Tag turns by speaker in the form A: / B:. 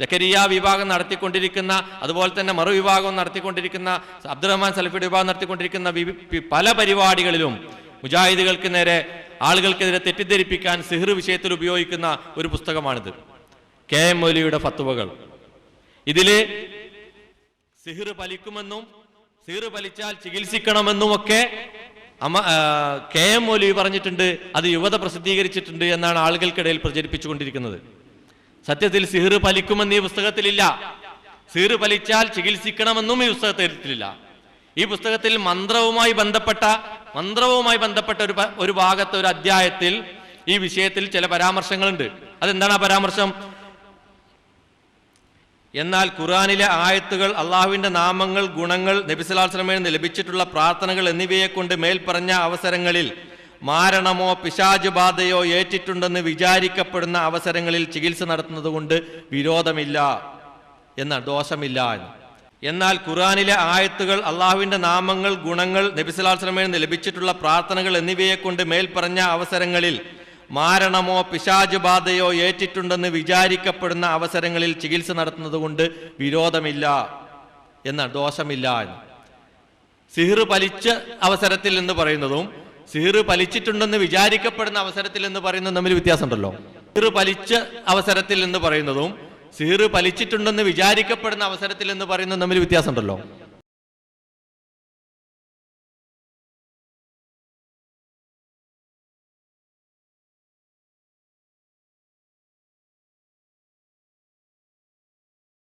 A: ജക്കരിയ വിഭാഗം നടത്തിക്കൊണ്ടിരിക്കുന്ന അതുപോലെ തന്നെ മറു വിഭാഗം നടത്തിക്കൊണ്ടിരിക്കുന്ന അബ്ദുറഹ്മാൻ സലഫിയുടെ വിഭാഗം നടത്തിക്കൊണ്ടിരിക്കുന്ന പല പരിപാടികളിലും മുജാഹിദുകൾക്ക് നേരെ ആളുകൾക്കെതിരെ തെറ്റിദ്ധരിപ്പിക്കാൻ സിഹർ വിഷയത്തിൽ ഉപയോഗിക്കുന്ന ഒരു പുസ്തകമാണിത്. കെ എം മൊലിയുടെ ഫത്തുവകൾ. ഇതിൽ സിഹിർ പലിക്കുമെന്നും സിഹിർ പലിച്ചാൽ ചികിത്സിക്കണമെന്നും ഒക്കെ അമ്മ കെ എം മൊലി പറഞ്ഞിട്ടുണ്ട് അത് യുവത പ്രസിദ്ധീകരിച്ചിട്ടുണ്ട് എന്നാണ് ആളുകൾക്കിടയിൽ പ്രചരിപ്പിച്ചുകൊണ്ടിരിക്കുന്നത്. സത്യത്തിൽ സിഹിർ പലിക്കുമെന്ന് ഈ പുസ്തകത്തിലില്ല. സിഹിർ പലിച്ചാൽ ചികിത്സിക്കണമെന്നും ഈ പുസ്തകത്തിലില്ല. ഈ പുസ്തകത്തിൽ മന്ത്രവുമായി ബന്ധപ്പെട്ട മന്ത്രവുമായി ബന്ധപ്പെട്ട ഒരു ഒരു ഭാഗത്ത് ഒരു അധ്യായത്തിൽ ഈ വിഷയത്തിൽ ചില പരാമർശങ്ങളുണ്ട്. അതെന്താണ് ആ പരാമർശം? എന്നാൽ ഖുറാനിലെ ആയത്തുകൾ അള്ളാഹുവിന്റെ നാമങ്ങൾ ഗുണങ്ങൾ നബിസ്വലാസ്ലമയിൽ നിന്ന് ലഭിച്ചിട്ടുള്ള പ്രാർത്ഥനകൾ എന്നിവയെ കൊണ്ട് മേൽപ്പറഞ്ഞ അവസരങ്ങളിൽ മാരണമോ പിശാജ് ബാധയോ ഏറ്റിട്ടുണ്ടെന്ന് വിചാരിക്കപ്പെടുന്ന അവസരങ്ങളിൽ ചികിത്സ നടത്തുന്നതുകൊണ്ട് വിരോധമില്ല എന്ന ദോഷമില്ല എന്ന്. എന്നാൽ ഖുറാനിലെ ആയത്തുകൾ അള്ളാഹുവിന്റെ നാമങ്ങൾ ഗുണങ്ങൾ നബിസ്വലാസ്ലമയിൽ നിന്ന് ലഭിച്ചിട്ടുള്ള പ്രാർത്ഥനകൾ എന്നിവയെ കൊണ്ട് മേൽപ്പറഞ്ഞ അവസരങ്ങളിൽ മാരണമോ പിശാജ് ബാധയോ ഏറ്റിട്ടുണ്ടെന്ന് വിചാരിക്കപ്പെടുന്ന അവസരങ്ങളിൽ ചികിത്സ നടത്തുന്നതുകൊണ്ട് വിരോധമില്ല എന്ന ദോഷമില്ല എന്ന്. സിഹിർ പലിച്ച അവസരത്തിൽ എന്ന് പറയുന്നതും സിഹിർ പലിച്ചിട്ടുണ്ടെന്ന് വിചാരിക്കപ്പെടുന്ന അവസരത്തിൽ എന്ന് പറയുന്നത് തമ്മിൽ വ്യത്യാസമുണ്ടല്ലോ. സീറ് പലിച്ച അവസരത്തിൽ എന്ന് പറയുന്നതും സീറ് പലിച്ചിട്ടുണ്ടെന്ന് വിചാരിക്കപ്പെടുന്ന അവസരത്തിൽ എന്ന് പറയുന്നത് തമ്മിൽ വ്യത്യാസമുണ്ടല്ലോ.